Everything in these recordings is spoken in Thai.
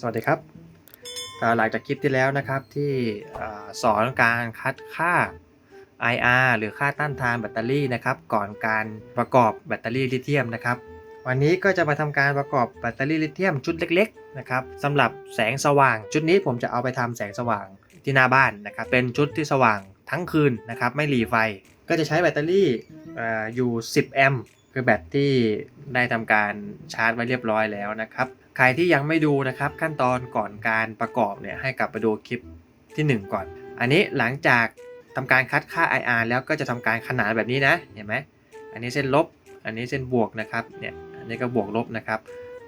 สวัสดีครับหลังจากคลิปที่แล้วนะครับที่สอนการคัดค่า IR หรือค่าต้านทานแบตเตอรี่นะครับ ก่อนการประกอบแบตเตอรี่ลิเธียมนะครับ วันนี้ก็จะมาทำการประกอบแบตเตอรี่ลิเธียมชุดเล็กๆนะครับสำหรับแสงสว่าง ชุดนี้ผมจะเอาไปทำแสงสว่างที่หน้าบ้านนะครับ เป็นชุดที่สว่างทั้งคืนนะครับ ไม่หลีไฟ ก็จะใช้แบตเตอรี่ออยู่ 10 แอมป์คือแบตที่ได้ทำการชาร์จไว้เรียบร้อยแล้วนะครับ ใครที่ยังไม่ดูนะครับขั้นตอนก่อนการประกอบเนี่ยให้กลับไปดูคลิปที่ 1 ก่อน อันนี้หลังจากทำการคัดค่า IR แล้วก็จะทำการขนานแบบนี้นะเห็นไหมอันนี้เส้นลบ อันนี้เส้นบวกนะครับเนี่ยอันนี้ก็บวกลบนะครับ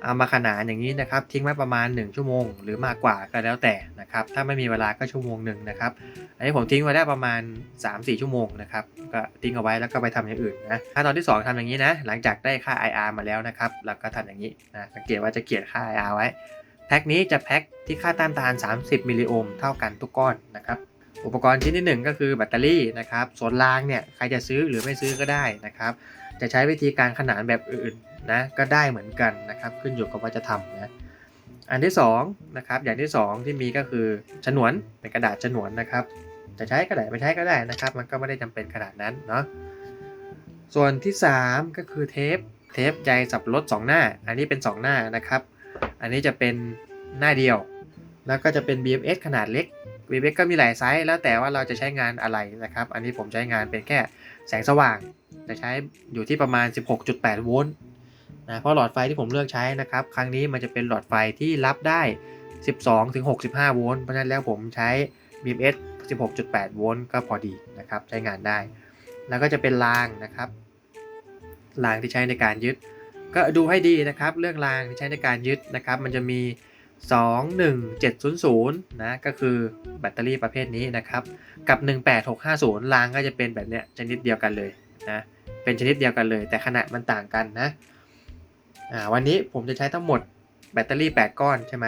เอามาขนานอย่างนี้นะครับทิ้งไว้ประมาณ 1 ชั่วโมง หรือมากกว่าก็แล้วแต่นะครับถ้าไม่มีเวลาก็ชั่วโมงหนึ่งนะครับอันนี้ผมทิ้งไว้ได้ประมาณ 3-4 ชั่วโมงนะครับก็ทิ้งเอาไว้แล้วก็ไปทำอย่างอื่นนะขั้นตอนที่ 2ทำอย่างนี้นะหลังจากได้ค่า IR มาแล้วนะครับเราก็ทำอย่างนี้นะสังเกตว่าจะเขียนค่า IR ไว้แพ็คนี้จะแพ็คที่ค่าต้านทาน 30 มิลลิโอห์มเท่ากันทุกก้อนนะครับอุปกรณ์ชิ้นที่ 1 ก็คือแบตเตอรี่นะครับส่วนรางเนี่ยใครจะซื้อหรือไม่ซื้อก็ได้นะครับจะใช้วิธีการขนานแบบอื่น นะก็ได้เหมือนกันนะครับขึ้นอยู่กับว่าจะทำนะอันที่2นะครับอย่างที่ 2 ที่มีก็คือฉนวนเป็นกระดาษฉนวนนะครับ จะใช้ก็ได้ไม่ใช้ก็ได้นะครับ มันก็ไม่ได้จำเป็นขนาดนั้นเนาะส่วนที่ 3 ก็คือเทปเทปใยสับรถ2หน้า อันนี้เป็น 2 หน้านะครับ อันนี้จะเป็นหน้าเดียว แล้วก็จะเป็น BMS ขนาดเล็ก BMS ก็มีหลายไซส์แล้วแต่ว่าเราจะใช้งานอะไรนะครับ อันนี้ผมใช้งานเป็นแค่แสงสว่าง จะใช้อยู่ที่ประมาณ 16.8 โวลต์ นะเพราะหลอดไฟที่ผมเลือกใช้นะครับ ครั้งนี้มันจะเป็นหลอดไฟที่รับได้ 12ถึง65 โวลต์เพราะฉะนั้นแล้วผมใช้ BMS 16.8 โวลต์ก็พอดีนะครับใช้งานได้ แล้วก็จะเป็นรางนะครับรางที่ใช้ในการยึด ก็ดูให้ดีนะครับเรื่องรางที่ใช้ในการยึดนะครับ มันจะมี 21700 นะก็คือแบตเตอรี่ประเภทนี้นะครับ กับ 18650 รางก็จะเป็นแบบเนี้ยชนิดเดียวกันเลยนะเป็นชนิดเดียวกันเลย แต่ขนาดมันต่างกันนะ อ่าวันนี้ผมจะใช้ทั้งหมดแบตเตอรี่ 8 ก้อนใช่ไหม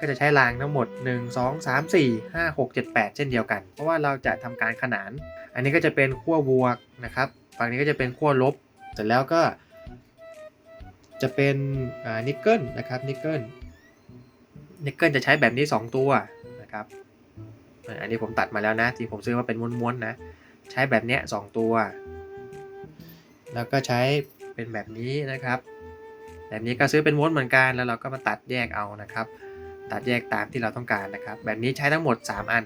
ก็จะใช้รางทั้งหมด 1 2 3 4 5 6 7 8 เช่นเดียวกัน เพราะว่าเราจะทำการขนาน อันนี้ก็จะเป็นขั้วบวกนะครับฝั่งนี้ก็จะเป็นขั้วลบ เสร็จแล้วก็ จะเป็นอ่านิกเกิลนะครับนิกเกิลนิกเกิลจะใช้แบบนี้ 2 ตัวนะครับอันนี้ผมตัดมาแล้วนะ ที่ผมซื้อมาเป็นม้วนๆนะ ใช้แบบเนี้ยสตัว แล้วก็ใช้เป็นแบบนี้นะครับ แบบนี้ก็ซื้อเป็นม้วนเหมือนกันแล้วเราก็มาตัดแยกเอานะครับ ตัดแยกตามที่เราต้องการนะครับ แบบนี้ใช้ทั้งหมด 3 อัน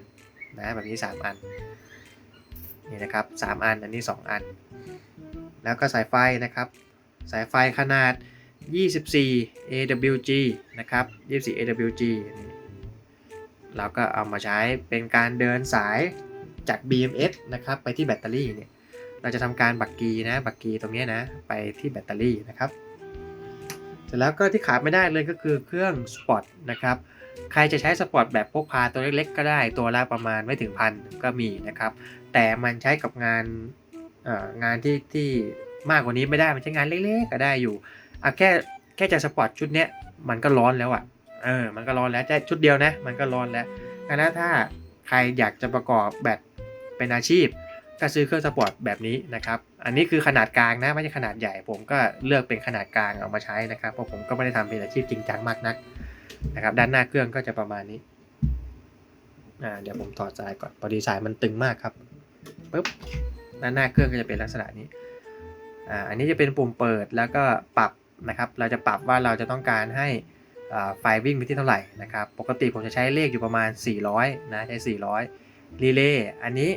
นะแบบนี้ 3 อันนี่นะครับ 3 อันอันนี้ 2 อัน แล้วก็สายไฟนะครับ สายไฟขนาด 24 AWG นะครับ 24 AWG นี่เราก็เอามาใช้เป็นการเดินสายจาก BMS นะครับไปที่แบตเตอรี่เนี่ยเราจะทำการบักกีนะบักกีตรงนี้นะไปที่แบตเตอรี่นะครับ ร็จแล้วก็ที่ขาดไม่ได้เลยก็คือเครื่องสปอตนะครับใครจะใช้สปอตแบบพกพาตัวเล็กๆ ก็ได้ตัวละประมาณไม่ถึงพันก็มีนะครับ แต่มันใช้กับงานงานที่ที่มากกว่านี้ไม่ได้มันใช้งานเล็กๆ ก็ได้อยู่อะแค่แค่จะสปอตชุดเนี้ยมันก็ร้อนแล้วอะเออมันก็ร้อนแล้วแค่ชุดเดียวนะมันก็ร้อนแล้วงนั้นถ้าใครอยากจะประกอบแบตเป็นอาชีพ ก็ซื้อเครื่องสปอร์ตแบบนี้นะครับ อันนี้คือขนาดกลางนะไม่ใช่ขนาดใหญ่ ผมก็เลือกเป็นขนาดกลางเอามาใช้นะครับ เพราะผมก็ไม่ได้ทำเป็นอาชีพจริงจังมากนักนะครับ ด้านหน้าเครื่องก็จะประมาณนี้อ่าเดี๋ยวผมถอดสายก่อนพอดีสายมันตึงมากครับปึ๊บด้านหน้าเครื่องก็จะเป็นลักษณะนี้อ่าอันนี้จะเป็นปุ่มเปิดแล้วก็ปรับนะครับ เราจะปรับว่าเราจะต้องการให้อ่าไฟวิ่งไปที่เท่าไหร่นะครับ ปกติผมจะใช้เลขอยู่ประมาณ 400 นะ ใช้ 400 รีเลย์ อันนี้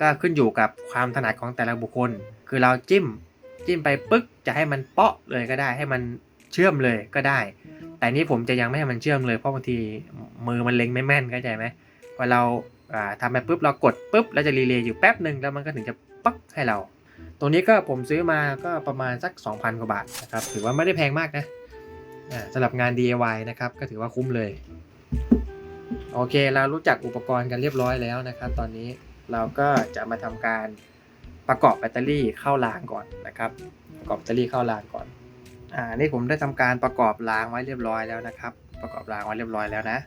ก็ขึ้นอยู่กับความถนัดของแต่ละบุคคล คือเราจิ้ม จิ้มไปปึ๊กจะให้มันเปาะเลยก็ได้ให้มันเชื่อมเลยก็ได้ แต่นี้ผมจะยังไม่ให้มันเชื่อมเลยเพราะบางทีมือมันเล็งไม่แม่นเข้าใจไหมพอเราอ่าทำไปปุ๊บเรากดปุ๊บแล้วจะรีเลย์อยู่แป๊บหนึ่งแล้วมันก็ถึงจะปั๊กให้เรา ตรงนี้ก็ผมซื้อมาก็ประมาณสัก 2,000 กว่าบาทนะครับถือว่าไม่ได้แพงมากนะสำหรับงาน DIY นะครับก็ถือว่าคุ้มเลย โอเคเรารู้จักอุปกรณ์กันเรียบร้อยแล้วนะครับ ตอนนี้ เราก็จะมาทำการประกอบแบตเตอรี่เข้ารางก่อนนะครับประกอบแบตเตอรี่เข้ารางก่อนอ่านี่ผมได้ทำการประกอบรางไว้เรียบร้อยแล้วนะครับ ประกอบรางไว้เรียบร้อยแล้วนะ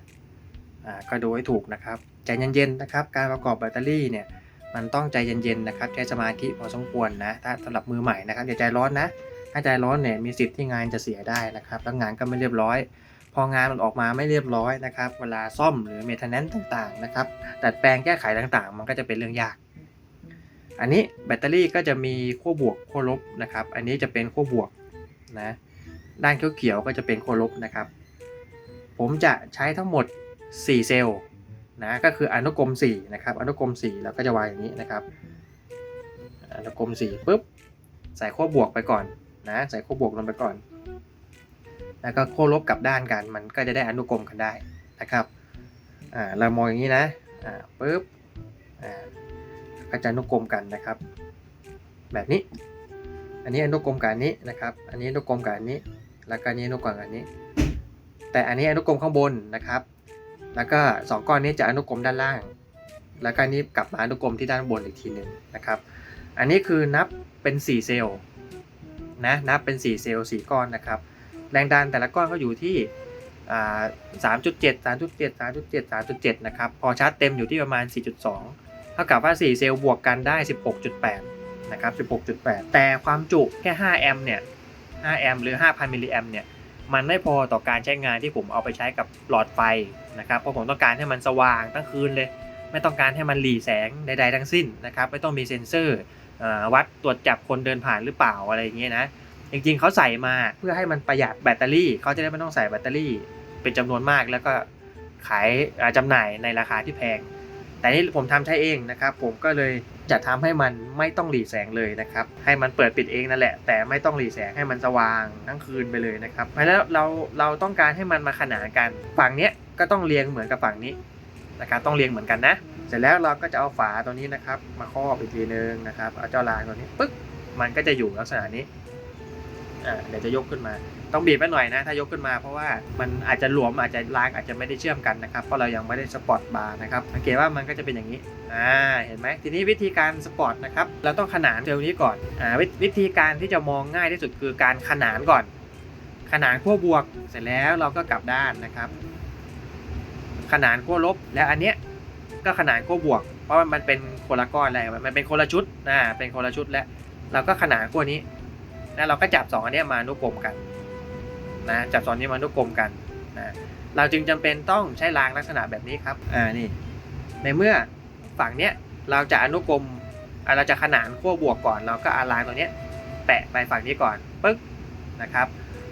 อ่าก็ดูให้ถูกนะครับใจเย็นๆนะครับ การประกอบแบตเตอรี่เนี่ยมันต้องใจเย็นๆนะครับใช้สมาธิพอสมควรนะถ้าสำหรับมือใหม่นะครับอย่าใจร้อนนะถ้าใจร้อนเนี่ยมีสิทธิ์ที่งานจะเสียได้นะครับ แล้วงานก็ไม่เรียบร้อย พองานมันออกมาไม่เรียบร้อยนะครับ เวลาซ่อมหรือเมทแนนต์ต่างๆนะครับดัดแปลงแก้ไขต่างๆ มันก็จะเป็นเรื่องยาก อันนี้แบตเตอรี่ก็จะมีขั้วบวกขั้วลบนะครับ อันนี้จะเป็นขั้วบวกนะ ด้านเขียวๆก็จะเป็นขั้วลบนะครับ ผมจะใช้ทั้งหมด 4 เซลล์นะก็คืออนุกรม4นะครับอนุกรม4แล้วก็จะวางอย่างนี้นะครับอนุกรม4ปุ๊บใส่ขั้วบวกไปก่อนนะใส่ขั้วบวกลงไปก่อน แล้วก็ขั้ลบกลับด้านกัน มันก็จะได้อนุกรมกันได้นะครับอ่าเรามองอย่างนี้นะอ่าปุ๊บอ่าก็จะอนุกรมกันนะครับ แบบนี้ อันนี้อนุกรมกับอันนี้นะครับ อันนี้อนุกรมกับอันนี้ แล้วก็อันนี้อนุกรมกับอันนี้ แต่อันนี้อนุกรมข้างบนนะครับ แล้วก็สองก้อนนี้จะอนุกรมด้านล่าง แล้วก็อันนี้กลับมาอนุกรมที่ด้านบนอีกทีหนึ่งนะครับ อันนี้คือนับเป็น 4 เซลล์นะนับเป็น 4 เซลล์4ก้อนนะครับ แรงดันแต่ละก้อนก็อยู่ที่อ่า3.7 3.7 3.7 3.7นะครับ พอชาร์จเต็มอยู่ที่ประมาณ4.2เท่ากับว่า4เซลล์บวกกันได้16.8นะครับ16.8แต่ความจุแค่5แอมป์เนี่ย5แอมป์หรือ5,000มิลลิแอมป์เนี่ย มันไม่พอต่อการใช้งานที่ผมเอาไปใช้กับหลอดไฟนะครับ เพราะผมต้องการให้มันสว่างทั้งคืนเลย ไม่ต้องการให้มันหลีแสงใดๆทั้งสิ้นนะครับ ไม่ต้องมีเซ็นเซอร์วัดตรวจจับคนเดินผ่านหรือเปล่าอะไรอย่างเงี้ยนะ จริงๆเขาใส่มาเพื่อให้มันประหยัดแบตเตอรี่เขาจะได้ไม่ต้องใส่แบตเตอรี่ เป็นจำนวนมากแล้วก็ขายอ่าจำหน่ายในราคาที่แพง แต่นี่ผมทำใช้เองนะครับ ผมก็เลยจะทำให้มันไม่ต้องหลีแสงเลยนะครับ ให้มันเปิดปิดเองนั่นแหละ แต่ไม่ต้องหลีแสงให้มันสว่างทั้งคืนไปเลยนะครับแล้วเราเราต้องการให้มันมาขนานกันฝั่งเนี้ยก็ต้องเรียงเหมือนกับฝั่งนี้นะครับต้องเรียงเหมือนกันนะ เสร็จแล้วเราก็จะเอาฝาตัวนี้นะครับ มาครอบอีกทีนึงนะครับเอาเจ้ารางตัวนี้ปึ๊กมันก็จะอยู่ลักษณะนี้ เดี๋ยวจะยกขึ้นมา ต้องบีบไปหน่อยนะ ถ้ายกขึ้นมาเพราะว่ามันอาจจะหลวมอาจจะรางอาจจะไม่ได้เชื่อมกันนะครับ เพราะเรายังไม่ได้สปอร์ตบาร์นะครับสังเกตว่ามันก็จะเป็นอย่างนี้อ่าเห็นไหมทีนี้วิธีการสปอร์ตนะครับเราต้องขนานเซลล์นี้ก่อนอ่าวิวิธีการที่จะมองง่ายที่สุดคือการขนานก่อน ขนานขั้วบวกเสร็จแล้วเราก็กลับด้านนะครับ ขนานขั้วลบแล้วอันเนี้ยก็ขนานขั้วบวก เพราะมันเป็นคนละก้อนแล้วมันเป็นคนละชุดนะเป็นคนละชุดแล้วเราก็ขนานขั้วนี้ แล้วเราก็จับสองอันเนี้ยมานุกรมกันนะจับสองนี้มานุกรมกันนะเราจึงจำเป็นต้องใช้รางลักษณะแบบนี้ครับอ่านี่ในเมื่อฝั่งเนี้ยเราจะอนุกรมเราจะขนานขั้วบวกก่อน เราก็อารางตัวเนี้ยแปะไปฝั่งนี้ก่อนปึ๊กนะครับ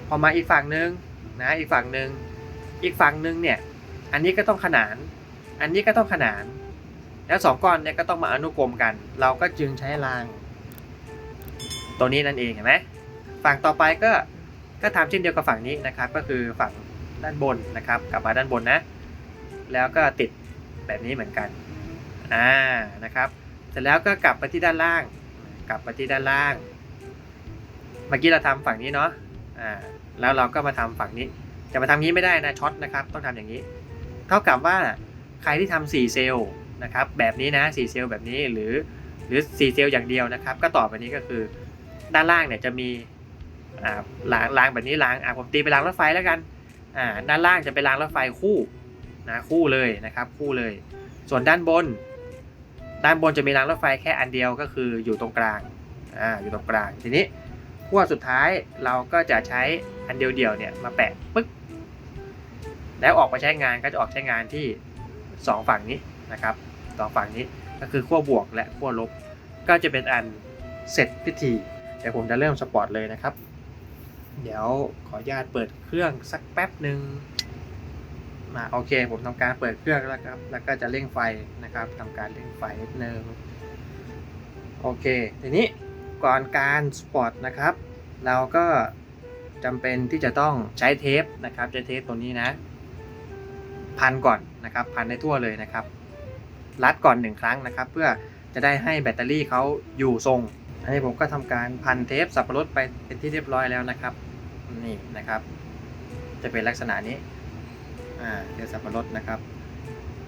พอมาอีกฝั่งหนึ่งนะอีกฝั่งหนึ่งอีกฝั่งหนึ่งเนี่ยอันนี้ก็ต้องขนาน อันนี้ก็ต้องขนาน แล้วสองก้อนเนี่ยก็ต้องมาอนุกรมกัน เราก็จึงใช้ราง ตัวนี้นั่นเองเห็นไหมฝั่งต่อไปก็ก็ทำเช่นเดียวกับฝั่งนี้นะครับ ก็คือฝั่งด้านบนนะครับ กลับมาด้านบนนะ แล้วก็ติดแบบนี้เหมือนกันอ่านะครับ เสร็จแล้วก็กลับไปที่ด้านล่าง กลับไปที่ด้านล่าง เมื่อกี้เราทำฝั่งนี้เนาะอ่าแล้วเราก็มาทำฝั่งนี้จะมาทำงี้ไม่ได้นะช็อตนะครับ ต้องทำอย่างนี้ เท่ากับว่าใครที่ทำ4เซลล์นะครับ แบบนี้นะ4เซลล์แบบนี้หรือหรือ4เซลล์อย่างเดียวนะครับ ก็ต่อไปนี้ก็คือ ด้านล่างเนี่ยจะมีอ่ารางรางแบบนี้รางอ่าผมตีเป็นรางรถไฟแล้วกันอ่าด้านล่างจะเป็นรางรถไฟคู่นะคู่เลยนะครับ คู่เลย ส่วนด้านบน ด้านบนจะมีรางรถไฟแค่อันเดียวก็คืออยู่ตรงกลางอ่าอยู่ตรงกลางทีนี้ขั้วสุดท้ายเราก็จะใช้อันเดียวๆเนี่ยมาแปะปึ๊กแล้วออกมาใช้งานก็จะออกใช้งานที่สองฝั่งนี้นะครับสองฝั่งนี้ก็คือขั้วบวกและขั้วลบ ก็จะเป็นอันเสร็จพิธี เดี๋ยวผมจะเริ่มสปอร์ตเลยนะครับ เดี๋ยวขออนุญาตเปิดเครื่องสักแป๊บหนึ่งมาโอเค ผมทำการเปิดเครื่องแล้วครับ แล้วก็จะเร่งไฟนะครับทำการเร่งไฟนิดนึงโอเค ทีนี้ก่อนการสปอร์ตนะครับ เราก็จำเป็นที่จะต้องใช้เทปนะครับ ใช้เทปตัวนี้นะ พันก่อนนะครับ พันในทั่วเลยนะครับ รัดก่อนหนึ่งครั้งนะครับ เพื่อจะได้ให้แบตเตอรี่เขาอยู่ทรง อันนี้ผมก็ทำการพันเทปสับปะรดไปเป็นที่เรียบร้อยแล้วนะครับ นี่นะครับ จะเป็นลักษณะนี้อ่าเทปสับปะรดนะครับ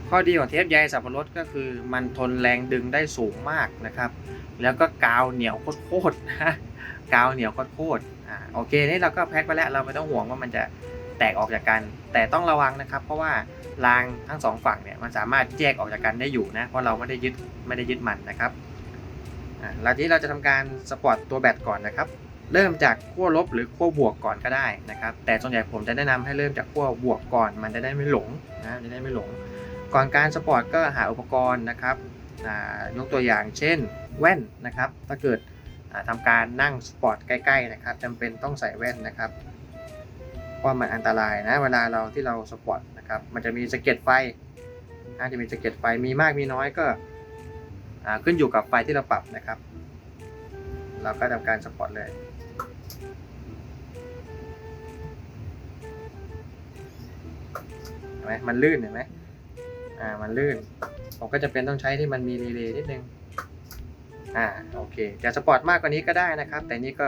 ข้อดีของเทปใยสับปะรดก็คือ มันทนแรงดึงได้สูงมากนะครับ แล้วก็กาวเหนียวโคตรนะกาวเหนียวโคตรอ่าโอเคนี่เราก็แพ็คไปแล้วเราไม่ต้องห่วงว่ามันจะแตกออกจากกัน แต่ต้องระวังนะครับ เพราะว่ารางทั้งสองฝั่งเนี่ยมันสามารถแยกออกจากกันได้อยู่นะเพราะเราไม่ได้ยึดไม่ได้ยึดมันนะครับ อ่าแล้วทีนี้เราจะทำการสปอร์ตตัวแบตก่อนนะครับ เริ่มจากขั้วลบหรือขั้วบวกก่อนก็ได้นะครับ แต่ส่วนใหญ่ผมจะแนะนำให้เริ่มจากขั้วบวกก่อน มันจะได้ไม่หลงนะจะได้ไม่หลง ก่อนการสปอร์ตก็หาอุปกรณ์นะครับยกตัวอย่างเช่นแว่นนะครับ ถ้าเกิดอ่าทำการนั่งสปอร์ตใกล้ๆนะครับจำเป็นต้องใส่แว่นนะครับเพราะมันอันตรายนะเวลาเราที่เราสปอร์ตนะครับมันจะมีสะเก็ดไฟนะจะมีสะเก็ดไฟมีมากมีน้อยก็ ขึ้นอยู่กับไฟที่เราปรับนะครับ เราก็ทำการสปอร์ตเลยเห็นไหมมันลื่นเห็นไหมอ่ามันลื่น ผมก็จะเป็นต้องใช้ที่มันมีรีเลย์นิดนึงอ่าโอเคจะสปอร์ตมากกว่านี้ก็ได้นะครับ แต่นี่ก็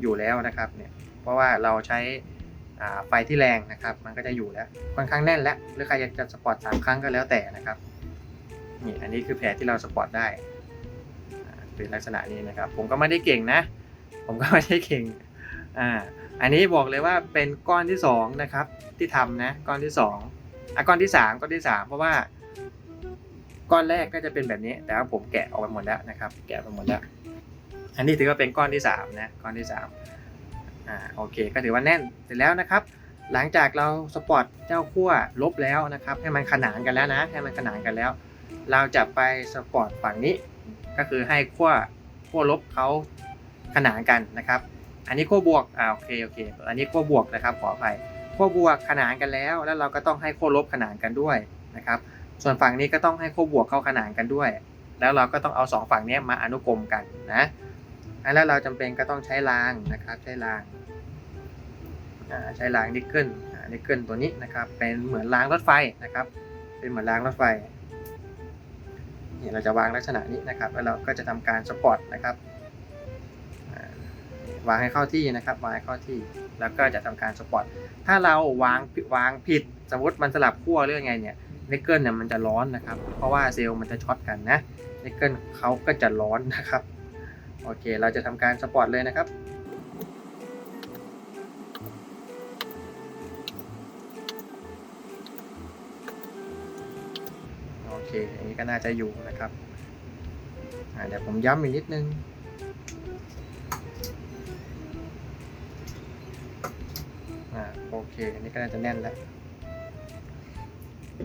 อยู่แล้วนะครับเนี่ยเพราะว่าเราใช้อ่าไฟที่แรงนะครับ มันก็จะอยู่แล้วค่อนข้างแน่นแล้วหรือใครอยากจะสปอร์ตสามครั้งก็แล้วแต่นะครับ นี่อันนี้คือแผลที่เราสปอร์ตได้เป็นลักษณะนี้นะครับ ผมก็ไม่ได้เก่งนะ ผมก็ไม่ได้เก่งอ่าอันนี้บอกเลยว่าเป็นก้อนที่สองนะครับที่ทำนะก้อนที่สองอะก้อนที่สามก้อนที่สามเพราะว่า ก้อนแรกก็จะเป็นแบบนี้ แต่ว่าผมแกะออกไปหมดแล้วนะครับ แกะไปหมดแล้ว อันนี้ถือว่าเป็นก้อนที่สามนะก้อนที่สามอ่าโอเคก็ถือว่าแน่นเสร็จแล้วนะครับ หลังจากเราสปอร์ตเจ้าขั้วลบแล้วนะครับ ให้มันขนานกันแล้วนะ ให้มันขนานกันแล้ว เราจะไปสปอร์ตฝั่งนี้ ก็คือให้ขั้วขั้วลบเขาขนานกันนะครับ อันนี้ขั้วบวกอ่าโอเคโอเค อันนี้ขั้วบวกนะครับขออภัยขั้วบวกขนานกันแล้ว แล้วเราก็ต้องให้ขั้วลบขนานกันด้วยนะครับ ส่วนฝั่งนี้ก็ต้องให้ขั้วบวกเข้าขนานกันด้วย แล้วเราก็ต้องเอาสองฝั่งนี้มาอนุกรมกันนะแล้วเราจำเป็นก็ต้องใช้รางนะครับใช้รางใช้รางนิกเกิลนิกเกิลตัวนี้นะครับเป็นเหมือนรางรถไฟนะครับ เป็นเหมือนรางรถไฟ นี่เราจะวางลักษณะนี้นะครับ แล้วเราก็จะทำการสปอร์ตนะครับวางให้เข้าที่นะครับวางให้เข้าที่ แล้วก็จะทำการสปอร์ตถ้าเราวางวางผิดสมมติมันสลับขั้วหรืองไงเนี่ยนิกเกิลเนี่ยมันจะร้อนนะครับ เพราะว่าเซลล์มันจะช็อตกันนะนิกเกิลเขาก็จะร้อนนะครับ โอเค เราจะทำการสปอร์ตเลยนะครับ เค อันนี้ก็น่าจะอยู่นะครับเดี๋ยวผมย้ำอีกนิดนึงอโอเค อันนี้ก็น่าจะแน่นแล้ว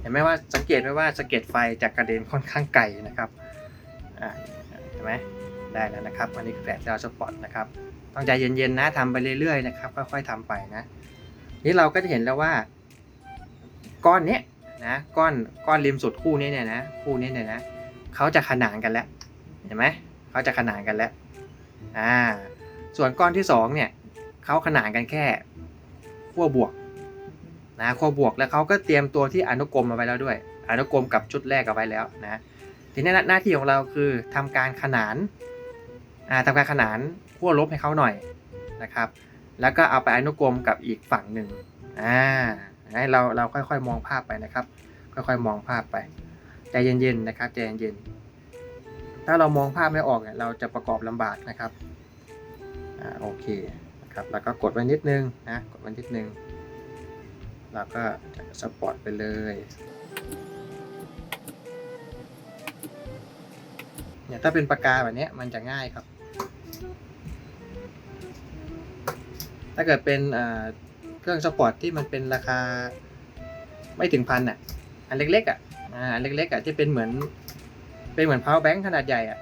เห็นไหมว่าสังเกตไหมว่าสะเก็ดไฟจากกระเด็นค่อนข้างไกลนะครับอ่าเห็นไหมได้แล้วนะครับ อันนี้คือแผลดาวสปอตนะครับ ต้องใจเย็นๆนะทำไปเรื่อยๆนะครับ ค่อยๆทำไปนะ นี่เราก็จะเห็นแล้วว่า ก้อนเนี้ย นะก้อนก้อนริมสุดคู่นี้เนี่ยนะคู่นี้เนี่ยนะเขาจะขนานกันแล้วเห็นไหมเขาจะขนานกันแล้วอ่าส่วนก้อนที่สองเนี่ยเขาขนานกันแค่ขั้วบวกนะขั้วบวกแล้วเขาก็เตรียมตัวที่อนุกรมมาไว้แล้วด้วย อนุกรมกับชุดแรกเอาไว้แล้วนะทีนี้หน้าที่ของเราคือทำการขนานอ่าทำการขนานขั้วลบให้เขาหน่อยนะครับ แล้วก็เอาไปอนุกรมกับอีกฝั่งหนึ่งอ่า ให้เราเราค่อยๆ มองภาพไปนะครับ ค่อยๆ มองภาพไปใจเย็นๆนะครับใจเย็นๆถ้าเรามองภาพไม่ออกเนี่ยเราจะประกอบลำบากนะครับอ่าโอเคครับแล้วก็กดไว้นิดนึงนะกดไว้นิดนึงแล้วก็จะสปอร์ตไปเลยเนี่ยถ้าเป็นปากกาแบบนี้มันจะง่ายครับ ถ้าเกิดเป็น เครื่องสปอร์ตที่มันเป็นราคาไม่ถึงพันอะ อันเล็กๆอะอ่าอันเล็กๆอะที่เป็นเหมือน เป็นเหมือน power bank ขนาดใหญ่อะ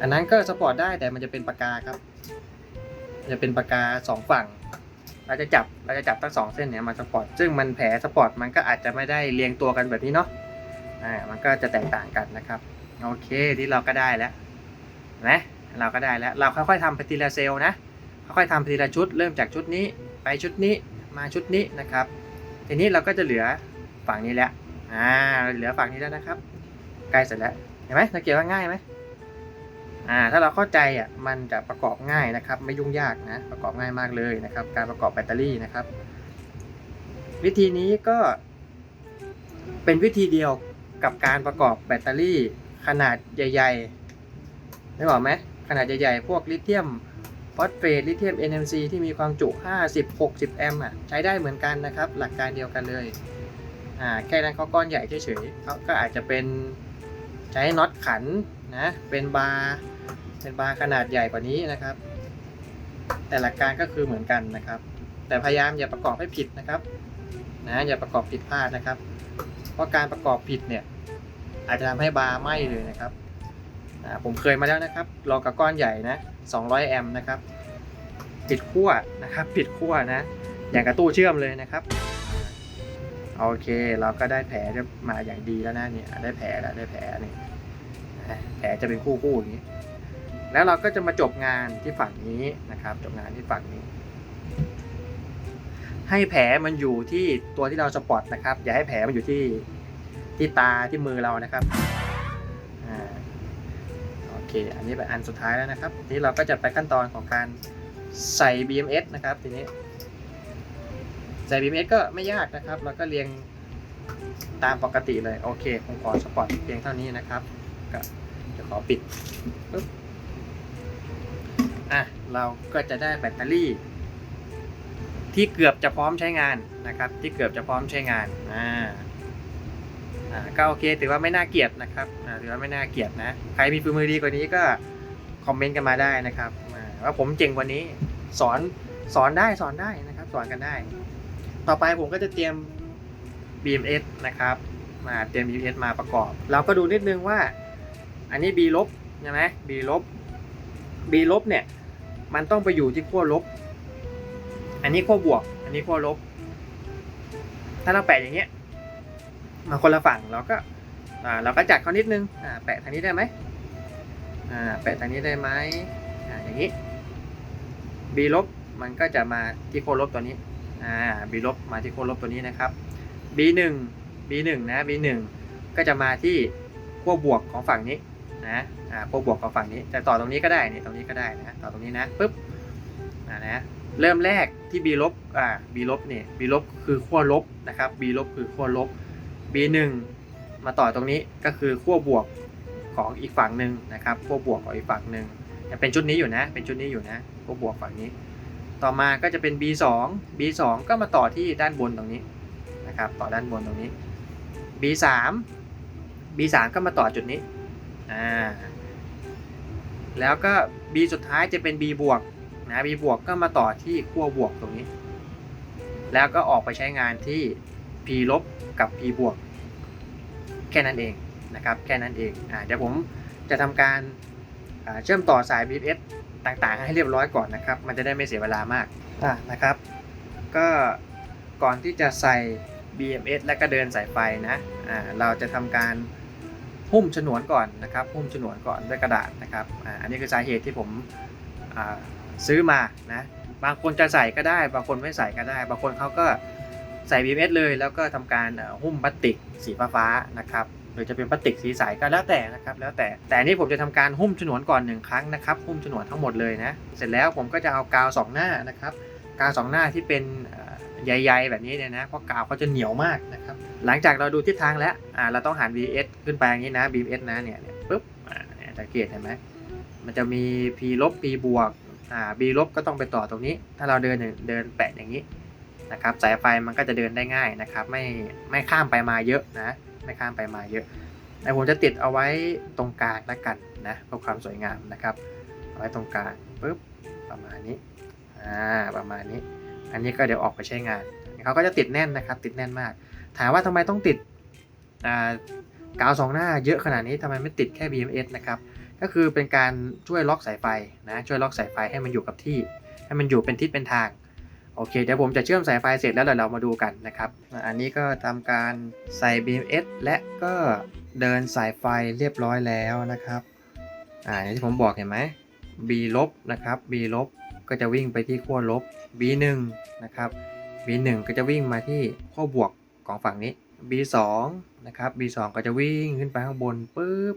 อันนั้นก็สปอร์ตได้แต่มันจะเป็นปากกาครับ จะเป็นปากกาสองฝั่ง เราจะจับเราจะจับทั้งสองเส้นเนี่ยมาสปอร์ต ซึ่งมันแผลสปอร์ตมันก็อาจจะไม่ได้เรียงตัวกันแบบนี้เนาะ อ่า มันก็จะแตกต่างกันนะครับ โอเคที่เราก็ได้แล้วนะเราก็ได้แล้ว เราค่อยๆทำไปทีละเซลล์นะ ค่อยๆทำไปทีละชุด เริ่มจากชุดนี้ ไปชุดนี้มาชุดนี้นะครับ ทีนี้เราก็จะเหลือฝั่งนี้แล้วอ่าเหลือฝั่งนี้แล้วนะครับ ใกล้เสร็จแล้วเห็นไหมสังเกตว่าง่ายไหมอ่าถ้าเราเข้าใจอะมันจะประกอบง่ายนะครับ ไม่ยุ่งยากนะประกอบง่ายมากเลยนะครับ การประกอบแบตเตอรี่นะครับ วิธีนี้ก็เป็นวิธีเดียวกับการประกอบแบตเตอรี่ขนาดใหญ่ๆได้บอกไหมขนาดใหญ่ๆพวกลิเธียม ฟอสเฟตลิเธียม NMC ที่มีความจุ 50-60 แอมป์อะใช้ได้เหมือนกันนะครับ หลักการเดียวกันเลยอ่าแค่นั้นเขาก้อนใหญ่เฉยๆเขาก็อาจจะเป็นใช้น็อตขันนะเป็นบาร์เป็นบาร์ขนาดใหญ่กว่านี้นะครับ แต่หลักการก็คือเหมือนกันนะครับ แต่พยายามอย่าประกอบให้ผิดนะครับนะอย่าประกอบผิดพลาดนะครับ เพราะการประกอบผิดเนี่ยอาจจะทำให้บาร์ไหม้เลยนะครับ ผมเคยมาแล้วนะครับลองกับก้อนใหญ่นะ 200 แอมป์นะครับผิดขั้วนะครับผิดขั้วนะ อย่างกระตู้เชื่อมเลยนะครับ โอเคเราก็ได้แผลมาอย่างดีแล้วนะเนี่ยได้แผลแล้วได้แผลนี่แผลจะเป็นคู่คู่ๆอย่างนี้ แล้วเราก็จะมาจบงานที่ฝั่งนี้นะครับ จบงานที่ฝั่งนี้ ให้แผลมันอยู่ที่ตัวที่เราสปอตนะครับ อย่าให้แผลมันอยู่ที่ที่ตาที่มือเรานะครับ เค อันนี้เป็นอันสุดท้ายแล้วนะครับ ทีนี้เราก็จะไปขั้นตอนของการใส่ BMS นะครับ ทีนี้ ใส่ BMS ก็ไม่ยากนะครับ เราก็เรียงตามปกติเลย โอเค ผมขอสปอตเพียงเท่านี้นะครับ ก็จะขอปิดปึ๊บอะ เราก็จะได้แบตเตอรี่ ที่เกือบจะพร้อมใช้งานนะครับ ที่เกือบจะพร้อมใช้งาน อ่า อ่าก็โอเคถือว่าไม่น่าเกลียดนะครับอ่าถือว่าไม่น่าเกลียดนะใครมีฝีมือดีกว่านี้ก็คอมเมนต์กันมาได้นะครับอ่าว่าผมเจ๋งกว่านี้สอนสอนได้สอนได้นะครับ สอนกันได้ ต่อไปผมก็จะเตรียม BMS นะครับมาเตรียม BMS มาประกอบ เราก็ดูนิดนึงว่า อันนี้ B ลบใช่ไหม B ลบ B ลบเนี่ยมันต้องไปอยู่ที่ขั้วลบ อันนี้ขั้วบวก อันนี้ขั้วลบ ถ้าเราแปะอย่างเงี้ย มาคนละฝั่งเราก็เราก็จัดเขานิดนึงแปะทางนี้ได้ไหมแปะทางนี้ได้ไหมออย่างนี้ B ลบมันก็จะมาที่ขั้วลบตัวนี้อ่า B ลบมาที่ขั้วลบตัวนี้นะครับ B หนึ่ง B หนึ่งนะ B หนึ่งก็จะมาที่ขั้วบวกของฝั่งนี้นะอ่าขั้วบวกของฝั่งนี้แต่ต่อตรงนี้ก็ได้นี่ตรงนี้ก็ได้นะต่อตรงนี้นะปุ๊บอ่านะเริ่มแรกที่ B ลบอ่า B ลบเนี่ย B ลบคือขั้วลบนะครับ B ลบคือขั้วลบ B หนึ่งมาต่อตรงนี้ก็คือขั้วบวกของอีกฝั่งหนึ่งนะครับขั้วบวกของอีกฝั่งหนึ่งยังเป็นชุดนี้อยู่นะ เป็นชุดนี้อยู่นะขั้วบวกฝั่งนี้ ต่อมาก็จะเป็น B2 B2 ก็มาต่อที่ด้านบนตรงนี้นะครับต่อด้านบนตรงนี้ B3 B3 ก็มาต่อจุดนี้อ่าแล้วก็ B สุดท้ายจะเป็น B บวกนะ B บวกก็มาต่อที่ขั้วบวกตรงนี้ แล้วก็ออกไปใช้งานที่ P ลบกับ P บวก แค่นั้นเองนะครับ แค่นั้นเองอ่าเดี๋ยวผมจะทำการอ่าเชื่อมต่อสาย BFS ต่างๆ ให้เรียบร้อยก่อนนะครับ มันจะได้ไม่เสียเวลามากอะนะครับ ก็ก่อนที่จะใส่ BMS และก็เดินสายไฟนะอ่าเราจะทำการหุ้มฉนวนก่อนนะครับ หุ้มฉนวนก่อนด้วยกระดาษนะครับอ่าอันนี้คือสาเหตุที่ผมอ่าซื้อมานะ บางคนจะใส่ก็ได้ บางคนไม่ใส่ก็ได้ บางคนเขาก็ ใส่ BMS เลยแล้วก็ทำการหุ้มพลาสติกสีฟ้าๆนะครับหรือจะเป็นพลาสติกสีใสก็แล้วแต่นะครับแล้วแต่แต่อันนี้ผมจะทำการหุ้มฉนวนก่อนหนึ่งครั้งนะครับหุ้มฉนวนทั้งหมดเลยนะเสร็จแล้วผมก็จะเอากาวสองหน้านะครับกาวสองหน้าที่เป็นเอ่อใยๆแบบนี้เนี่ยนะเพราะกาวเขาจะเหนียวมากนะครับหลังจากเราดูทิศทางแล้วเราต้องหัน BS ขึ้นไปอย่างนี้นะ BS นะเนี่ยเนี่ยปุ๊บอ่าเกียสังเกตเห็นไหมมันจะมี P ลบ P บวกอ่า B ลบก็ต้องไปต่อตรงนี้ ถ้าเราเดินเดินแปะอย่างนี้ นะครับสายไฟมันก็จะเดินได้ง่ายนะครับ ไม่ไม่ข้ามไปมาเยอะนะไม่ข้ามไปมาเยอะแต่ผมจะติดเอาไว้ตรงกลางแล้วกันนะเพื่อความสวยงามนะครับเอาไว้ตรงกลางปุ๊บประมาณนี้อ่าประมาณนี้ อันนี้ก็เดี๋ยวออกไปใช้งานเขาก็จะติดแน่นนะครับ ติดแน่นมาก ถามว่าทำไมต้องติดอ่ากาวสองหน้าเยอะขนาดนี้ทำไมไม่ติดแค่ BMS นะครับก็คือเป็นการช่วยล็อกสายไฟนะช่วยล็อกสายไฟให้มันอยู่กับที่ ให้มันอยู่เป็นทิศเป็นทาง โอเค เดี๋ยวผมจะเชื่อมสายไฟเสร็จแล้วเดี๋ยวเรามาดูกันนะครับ อันนี้ก็ทำการใส่ BMS และก็เดินสายไฟเรียบร้อยแล้วนะครับ อ่าอย่างที่ผมบอกเห็นไหม B ลบนะครับ B ลบก็จะวิ่งไปที่ขั้วลบ B 1 นะครับ B 1 ก็จะวิ่งมาที่ขั้วบวกของฝั่งนี้ B 2 นะครับ B 2 ก็จะวิ่งขึ้นไปข้างบนปุ๊บ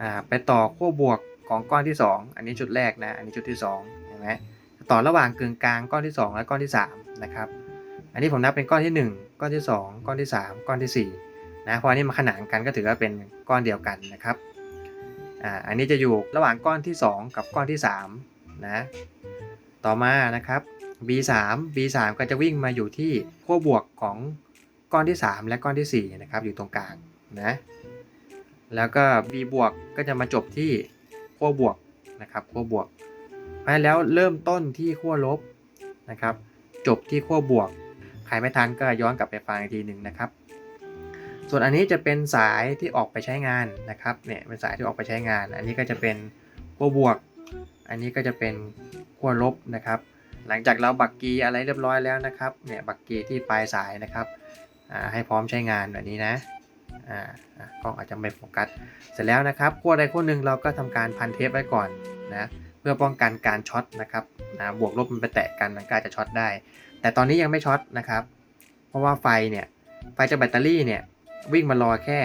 อ่า ไปต่อขั้วบวกของก้อนที่ 2 อันนี้ชุดแรกนะ อันนี้ชุดที่2เห็นไหม ต่อระหว่างกึ่งกลางก้อนที่ 2 และก้อนที่3นะครับอันนี้ผมนับเป็นก้อนที่ 1 ก้อนที่ 2 ก้อนที่ 3 ก้อนที่4นะเพราะอันนี้มาขนานกันก็ถือว่าเป็นก้อนเดียวกันนะครับอ่าอันนี้จะอยู่ระหว่างก้อนที่ 2 กับก้อนที่3นะต่อมานะครับ B3 B3 ก็จะวิ่งมาอยู่ที่ขั้วบวกของก้อนที่ 3 และก้อนที่ 4 นะครับ อยู่ตรงกลางนะแล้วก็ B บวกก็จะมาจบที่ขั้วบวกนะครับขั้วบวก เพราะฉะนั้นแล้วเริ่มต้นที่ขั้วลบนะครับ จบที่ขั้วบวก ใครไม่ทันก็ย้อนกลับไปฟังอีกทีหนึ่งนะครับ ส่วนอันนี้จะเป็นสายที่ออกไปใช้งานนะครับ เนี่ยเป็นสายที่ออกไปใช้งาน อันนี้ก็จะเป็นขั้วบวก อันนี้ก็จะเป็นขั้วลบนะครับ หลังจากเราบักกีอะไรเรียบร้อยแล้วนะครับ เนี่ยบักกีที่ปลายสายนะครับอ่าให้พร้อมใช้งานแบบนี้นะอ่ากล้องอาจจะไม่โฟกัส เสร็จแล้วนะครับขั้วใดขั้วหนึ่งเราก็ทำการพันเทปไว้ก่อนนะ เพื่อป้องกันการช็อตนะครับนะบวกลบมันไปแตะกันมันก็อาจจะช็อตได้ แต่ตอนนี้ยังไม่ช็อตนะครับ เพราะว่าไฟเนี่ยไฟจากแบตเตอรี่เนี่ยวิ่งมารอแค่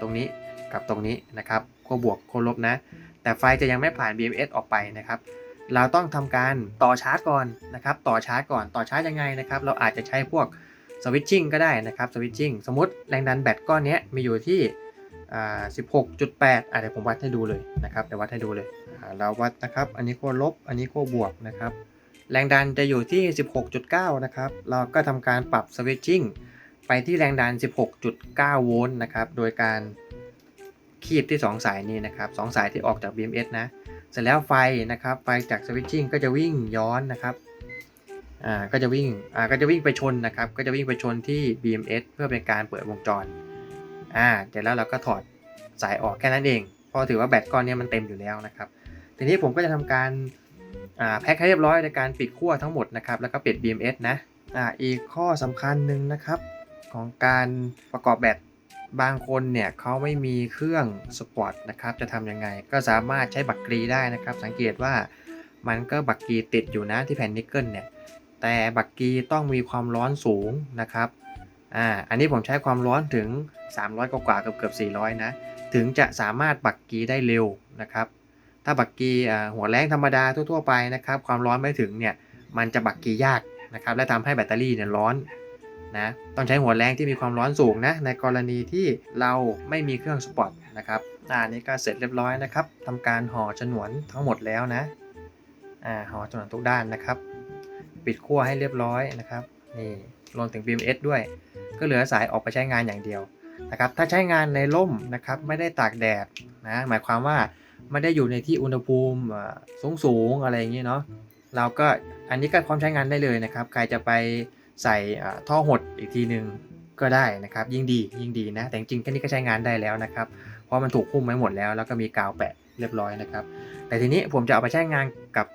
ตรงนี้กับตรงนี้นะครับขั้วบวกขั้วลบนะ แต่ไฟจะยังไม่ผ่าน BMS ออกไปนะครับ เราต้องทำการต่อชาร์จก่อนนะครับ ต่อชาร์จก่อนต่อชาร์จยังไงนะครับ เราอาจจะใช้พวกสวิตชิ่งก็ได้นะครับสวิตชิ่งสมมติแรงดันแบตก้อนนี้มีอยู่ที่16.8อะเดี๋ยวผมวัดให้ดูเลยนะครับเดี๋ยววัดให้ดูเลย เราวัดนะครับ อันนี้ขั้วลบ อันนี้ขั้วบวกนะครับ แรงดันจะอยู่ที่ 16.9 นะครับ เราก็ทำการปรับสวิตชิ่งไปที่แรงดัน 16.9 โวลต์นะครับ โดยการคีบที่ 2 สายนี้นะครับสองสายที่ออกจาก BMS นะ เสร็จแล้วไฟนะครับ ไฟจากสวิตชิ่งก็จะวิ่งย้อนนะครับ อ่า ก็จะวิ่ง อ่า ก็จะวิ่งไปชนนะครับ ก็จะวิ่งไปชนที่ BMS เพื่อเป็นการเปิดวงจร อ่า เสร็จแล้วเราก็ถอดสายออกแค่นั้นเอง เพราะถือว่าแบตก้อนนี้มันเต็มอยู่แล้วนะครับ ทีนี้ผมก็จะทำการแพ็คให้เรียบร้อยในการปิดขั้วทั้งหมดนะครับ แล้วก็ปิด BMS นะอ่าอีกข้อสำคัญหนึ่งนะครับ ของการประกอบแบตบางคนเนี่ยเขาไม่มีเครื่องสปอร์ตนะครับ จะทำยังไง ก็สามารถใช้บักกรีได้นะครับ สังเกตว่ามันก็บักกรีติดอยู่นะที่แผ่นนิกเกิลเนี่ย แต่บักกรีต้องมีความร้อนสูงนะครับ อ่า อันนี้ผมใช้ความร้อนถึง 300 กว่าเกือบเกือบ400 นะ ถึงจะสามารถบักกรีได้เร็วนะครับ ถ้าบักกีหัวแรงธรรมดาทั่วๆไปนะครับ ความร้อนไม่ถึงเนี่ยมันจะบักกียากนะครับ และทำให้แบตเตอรี่เนี่ยร้อนนะต้องใช้หัวแรงที่มีความร้อนสูงนะในกรณีที่เราไม่มีเครื่องสปอตนะครับอ่านี่ก็เสร็จเรียบร้อยนะครับทำการห่อฉนวนทั้งหมดแล้วนะอ่าห่อฉนวนทุกด้านนะครับ ปิดขั้วให้เรียบร้อยนะครับนี่รวมถึง BMS ด้วย ก็เหลือสายออกไปใช้งานอย่างเดียวนะครับถ้าใช้งานในร่มนะครับไม่ได้ตากแดดนะหมายความว่า ไม่ได้อยู่ในที่อุณหภูมิสูงสูงๆอะไรอย่างนี้เนาะเราก็อันนี้ก็พร้อมใช้งานได้เลยนะครับ ใครจะไปใส่ท่อหดอีกทีหนึ่งก็ได้นะครับ ยิ่งดียิ่งดีนะ แต่จริงๆแค่นี้ก็ใช้งานได้แล้วนะครับ เพราะมันถูกหุ้มไว้หมดแล้ว แล้วก็มีกาวแปะเรียบร้อยนะครับ แต่ทีนี้ผมจะเอาไปใช้งานกับ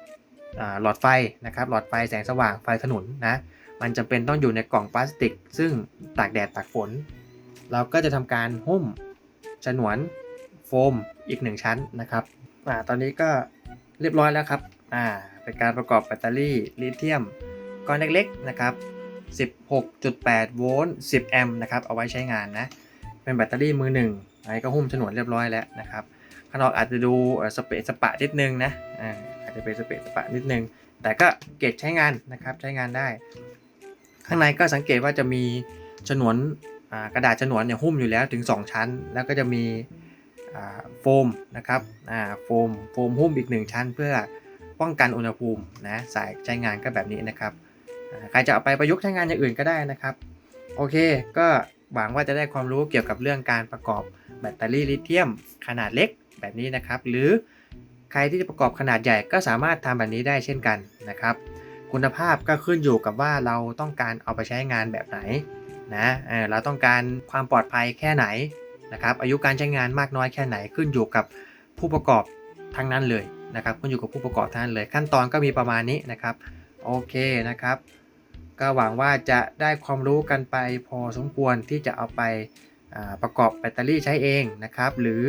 หลอดไฟนะครับ หลอดไฟแสงสว่างไฟถนนนะ มันจำเป็นต้องอยู่ในกล่องพลาสติก ซึ่งตากแดดตากฝน เราก็จะทำการหุ้มฉนวน โฟมอีกหนึ่งชั้นนะครับอ่าตอนนี้ก็เรียบร้อยแล้วครับอ่าเป็นการประกอบแบตเตอรี่ลิเธียมก้อนเล็กๆนะครับ 16.8 โวลต์ 10 แอมป์นะครับ เอาไว้ใช้งานนะ เป็นแบตเตอรี่มือหนึ่งอันนี้ก็หุ้มฉนวนเรียบร้อยแล้วนะครับ ข้างนอกอาจจะดูสเปะสปะนิดนึงนะอ่าอาจจะเป็นสเปะสปะนิดนึง แต่ก็เกจใช้งานนะครับ ใช้งานได้ ข้างในก็สังเกตว่าจะมีฉนวนอ่ากระดาษฉนวนเนี่ยหุ้มอยู่แล้วถึง 2 ชั้น แล้วก็จะมี โฟมนะครับโฟมโฟมหุ้มอีก 1 ชั้น เพื่อป้องกันอุณหภูมินะสายใช้งานก็แบบนี้นะครับใครจะเอาไปประยุกต์ใช้งานอย่างอื่นก็ได้นะครับ โอเค ก็หวังว่าจะได้ความรู้เกี่ยวกับเรื่องการประกอบแบตเตอรี่ลิเธียมขนาดเล็กแบบนี้นะครับ หรือใครที่จะประกอบขนาดใหญ่ก็สามารถทำแบบนี้ได้เช่นกันนะครับ คุณภาพก็ขึ้นอยู่กับว่าเราต้องการเอาไปใช้งานแบบไหนนะเเราต้องการความปลอดภัยแค่ไหน นะครับอายุการใช้งานมากน้อยแค่ไหนขึ้นอยู่กับผู้ประกอบทั้งนั้นเลยนะครับขึ้นอยู่กับผู้ประกอบทั้งนั้นเลยขั้นตอนก็มีประมาณนี้นะครับโอเคนะครับ ก็หวังว่าจะได้ความรู้กันไปพอสมควรที่จะเอาไปประกอบแบตเตอรี่ใช้เองนะครับ หรือ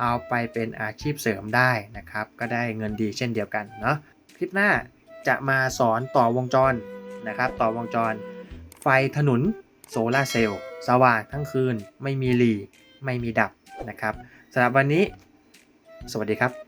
เอาไปเป็นอาชีพเสริมได้นะครับ ก็ได้เงินดีเช่นเดียวกันเนาะคลิปหน้าจะมาสอนต่อวงจรนะครับ ต่อวงจร ไฟถนนโซลาเซลล์สว่างทั้งคืนไม่มีหลี ไม่มีดับนะครับสำหรับวันนี้ สวัสดีครับ